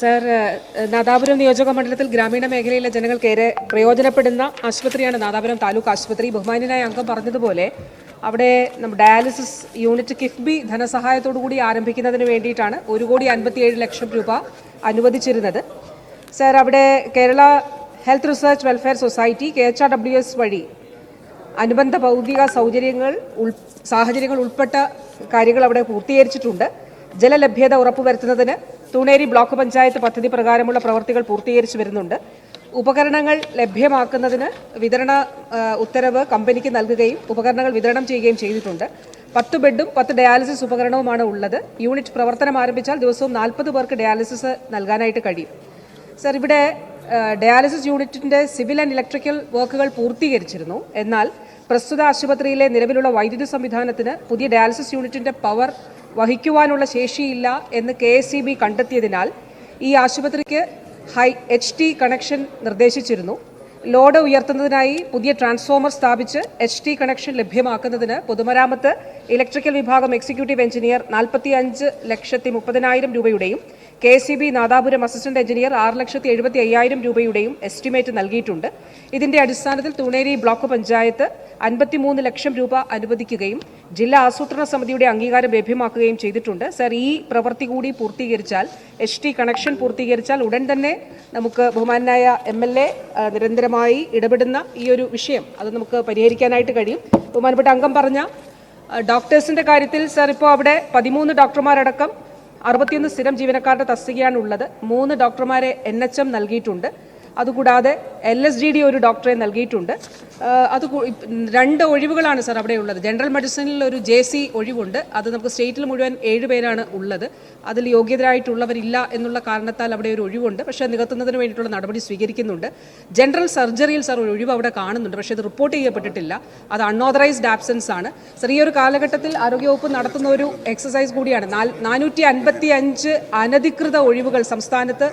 Sir Nadapuram നിയോജക മണ്ഡലത്തിൽ ഗ്രാമീണ മേഖലയിലെ ജനങ്ങൾക്കേറെ പ്രയോജനപ്പെടുന്ന ആശുപത്രിയാണ് നാദാപുരം താലൂക്ക് ആശുപത്രി. ബഹുമാനായ അംഗം പറഞ്ഞതുപോലെ അവിടെ ഡയാലിസിസ് യൂണിറ്റ് കിഫ്ബി കൂടി ആരംഭിക്കുന്നതിന് വേണ്ടിയിട്ടാണ് ഒരു കോടി അൻപത്തിയേഴ് ലക്ഷം രൂപ അനുവദിച്ചിരുന്നത്. സർ അവിടെ Kerala health research welfare society K H R W S വഴി അനുബന്ധ ഭൗതിക സൗകര്യങ്ങൾ ഉൾ സാഹചര്യങ്ങൾ ഉൾപ്പെട്ട കാര്യങ്ങൾ അവിടെ പൂർത്തീകരിച്ചിട്ടുണ്ട്. ജലലഭ്യത ഉറപ്പുവരുത്തുന്നതിന് തൂണേരി ബ്ലോക്ക് പഞ്ചായത്ത് പദ്ധതി പ്രകാരമുള്ള പ്രവർത്തികൾ പൂർത്തീകരിച്ചു വരുന്നുണ്ട്. ഉപകരണങ്ങൾ ലഭ്യമാക്കുന്നതിന് വിതരണ ഉത്തരവ് കമ്പനിക്ക് നൽകുകയും ഉപകരണങ്ങൾ വിതരണം ചെയ്യുകയും ചെയ്തിട്ടുണ്ട്. പത്ത് ബെഡും പത്ത് ഡയാലിസിസ് ഉപകരണവുമാണ് ഉള്ളത്. യൂണിറ്റ് പ്രവർത്തനം ആരംഭിച്ചാൽ ദിവസവും നാൽപ്പത് പേർക്ക് ഡയാലിസിസ് നൽകാനായിട്ട് കഴിയും. സർ ഇവിടെ ഡയാലിസിസ് യൂണിറ്റിന്റെ സിവിൽ ആൻഡ് ഇലക്ട്രിക്കൽ വർക്കുകൾ പൂർത്തീകരിച്ചിരുന്നു. എന്നാൽ പ്രസ്തുത ആശുപത്രിയിലെ നിലവിലുള്ള വൈദ്യുതി സംവിധാനത്തിന് പുതിയ ഡയാലിസിസ് യൂണിറ്റിന്റെ പവർ വഹിക്കുവാനുള്ള ശേഷിയില്ല എന്ന് കെ എസ് ബി കണ്ടെത്തിയതിനാൽ ഈ ആശുപത്രിക്ക് ഹൈ എച്ച് ടി കണക്ഷൻ നിർദ്ദേശിച്ചിരുന്നു. ലോഡ് ഉയർത്തുന്നതിനായി പുതിയ ട്രാൻസ്ഫോമർ സ്ഥാപിച്ച് എച്ച് ടി കണക്ഷൻ ലഭ്യമാക്കുന്നതിന് പൊതുമരാമത്ത് ഇലക്ട്രിക്കൽ വിഭാഗം എക്സിക്യൂട്ടീവ് എഞ്ചിനീയർ നാൽപ്പത്തി അഞ്ച് ലക്ഷത്തി മുപ്പതിനായിരം രൂപയുടെയും K C B Nadapuram assistant engineer ആറ് ലക്ഷത്തി എഴുപത്തി അയ്യായിരം രൂപയുടെയും എസ്റ്റിമേറ്റ് നൽകിയിട്ടുണ്ട്. ഇതിന്റെ അടിസ്ഥാനത്തിൽ തൂണേരി ബ്ലോക്ക് പഞ്ചായത്ത് അൻപത്തിമൂന്ന് ലക്ഷം രൂപ അനുവദിക്കുകയും ജില്ലാ ആസൂത്രണ സമിതിയുടെ അംഗീകാരം ലഭ്യമാക്കുകയും ചെയ്തിട്ടുണ്ട്. സർ ഈ പ്രവൃത്തി കൂടി പൂർത്തീകരിച്ചാൽ എസ് ടി കണക്ഷൻ പൂർത്തീകരിച്ചാൽ ഉടൻ തന്നെ നമുക്ക് ബഹുമാനായ എം എൽ എ നിരന്തരമായി ഇടപെടുന്ന ഈ ഒരു വിഷയം അത് നമുക്ക് പരിഹരിക്കാനായിട്ട് കഴിയും. ബഹുമാനപ്പെട്ട അംഗം പറഞ്ഞ ഡോക്ടേഴ്സിന്റെ കാര്യത്തിൽ സർ ഇപ്പോൾ അവിടെ പതിമൂന്ന് ഡോക്ടർമാരടക്കം അറുപത്തിയൊന്ന് സ്ഥിരം ജീവനക്കാരുടെ തസ്തികയാണ് ഉള്ളത് മൂന്ന് ഡോക്ടർമാരെ എൻ എച്ച് എം നൽകിയിട്ടുണ്ട്. അതുകൂടാതെ എൽ എസ് ഡി ഡി ഒരു ഡോക്ടറെ നൽകിയിട്ടുണ്ട്. അത് രണ്ട് ഒഴിവുകളാണ് സാർ അവിടെ ഉള്ളത്. ജനറൽ മെഡിസിനിൽ ഒരു ജെ സി ഒഴിവുണ്ട്. അത് നമുക്ക് സ്റ്റേറ്റിൽ മുഴുവൻ ഏഴ് പേരാണ് ഉള്ളത്. അതിൽ യോഗ്യതരായിട്ടുള്ളവരില്ല എന്നുള്ള കാരണത്താൽ അവിടെ ഒരു ഒഴിവുണ്ട്. പക്ഷേ നികത്തുന്നതിന് വേണ്ടിയിട്ടുള്ള നടപടി സ്വീകരിക്കുന്നുണ്ട്. ജനറൽ സർജറിയിൽ സർ ഒരു ഒഴിവ് അവിടെ കാണുന്നുണ്ട്. പക്ഷേ അത് റിപ്പോർട്ട് ചെയ്യപ്പെട്ടിട്ടില്ല. അത് അൺഓതറൈസ്ഡ് ആബ്സെൻസ് ആണ്. സർ ഈ ഒരു കാലഘട്ടത്തിൽ ആരോഗ്യവകുപ്പ് നടത്തുന്ന ഒരു എക്സസൈസ് കൂടിയാണ്. നാനൂറ്റി അൻപത്തി അഞ്ച് അനധികൃത ഒഴിവുകൾ സംസ്ഥാനത്ത്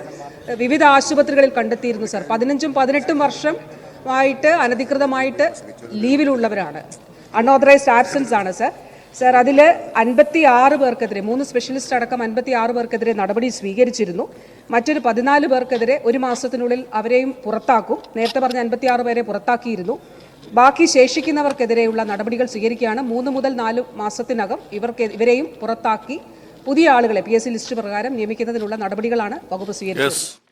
വിവിധ ആശുപത്രികളിൽ കണ്ടെത്തിയിരുന്നു സർ. പതിനഞ്ചും പതിനെട്ടും വർഷം ആയിട്ട് അനധികൃതമായിട്ട് ലീവിലുള്ളവരാണ്. അൺഓതറൈസ്ഡ് ആബ്സെൻസ് ആണ് സർ സർ അതിൽ അൻപത്തി ആറ് പേർക്കെതിരെ മൂന്ന് സ്പെഷ്യലിസ്റ്റ് അടക്കം അൻപത്തി ആറ് പേർക്കെതിരെ നടപടി സ്വീകരിച്ചിരുന്നു. മറ്റൊരു പതിനാല് പേർക്കെതിരെ ഒരു മാസത്തിനുള്ളിൽ അവരെയും പുറത്താക്കും. നേരത്തെ പറഞ്ഞ അൻപത്തി ആറ് പേരെ പുറത്താക്കിയിരുന്നു. ബാക്കി ശേഷിക്കുന്നവർക്കെതിരെയുള്ള നടപടികൾ സ്വീകരിക്കുകയാണ്. മൂന്ന് മുതൽ നാല് മാസത്തിനകം ഇവർക്ക് ഇവരെയും പുറത്താക്കി പുതിയ ആളുകളെ പി എസ് സി ലിസ്റ്റ് പ്രകാരം നിയമിക്കുന്നതിനുള്ള നടപടികളാണ് വകുപ്പ് സ്വീകരിച്ചത്.